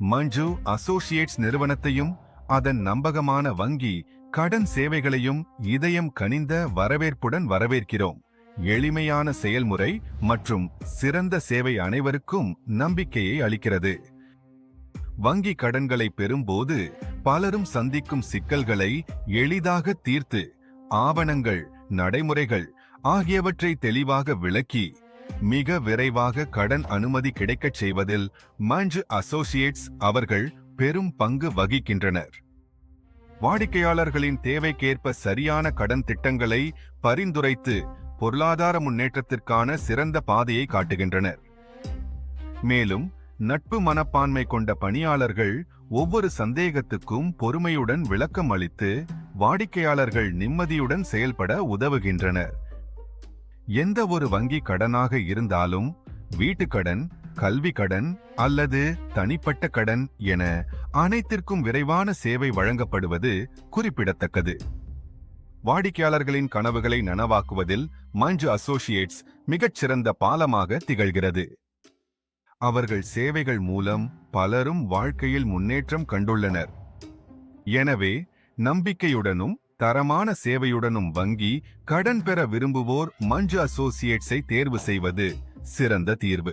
மஞ்சு Associates நிறுவனத்தையும் அதன் நம்பகமான வங்கி கடன் சேவைகளையும் இதயம் கனிந்த வரவேற்புடன் வரவேற்கிறோம். எளிமையான செயல்முறை மற்றும் சிறந்த சேவை அனைவருக்கும் நம்பிக்கையை அளிக்கிறது. வங்கி கடன்களை பெறும்போது பலரும் சந்திக்கும் சிக்கல்களை எளிதாக தீர்த்து ஆவணங்கள் நடைமுறைகள் ஆகியவற்றை தெளிவாக விளக்கி மிக விரைவாக கடன் அனுமதி கிடைக்கச் செய்வதில் மஞ்சு அசோசியேட்ஸ் அவர்கள் பெரும் பங்கு வகிக்கின்றனர். வாடிக்கையாளர்களின் தேவைக்கேற்ப சரியான கடன் திட்டங்களை பரிந்துரைத்து பொருளாதார முன்னேற்றத்திற்கான சிறந்த பாதையை காட்டுகின்றனர். மேலும் நட்பு மனப்பான்மை கொண்ட பணியாளர்கள் ஒவ்வொரு சந்தேகத்துக்கும் பொறுமையுடன் விளக்கம் அளித்து வாடிக்கையாளர்கள் நிம்மதியுடன் செயல்பட உதவுகின்றனர். எந்த ஒரு வங்கி கடனாக இருந்தாலும் வீட்டுக்கடன் கல்வி கடன் அல்லது தனிப்பட்ட கடன் என அனைத்திற்கும் விரைவான சேவை வழங்கப்படுவது குறிப்பிடத்தக்கது. வாடிக்கையாளர்களின் கனவுகளை நனவாக்குவதில் மஞ்சு அசோசியேட்ஸ் மிகச்சிறந்த பாலமாக திகழ்கிறது. அவர்கள் சேவைகள் மூலம் பலரும் வாழ்க்கையில் முன்னேற்றம் கண்டுள்ளனர். எனவே நம்பிக்கையுடனும் தரமான சேவையுடனும் வங்கி கடன் பெற விரும்புவோர் மஞ்சு அசோசியேட்ஸை தேர்வு செய்வது சிறந்த தீர்வு.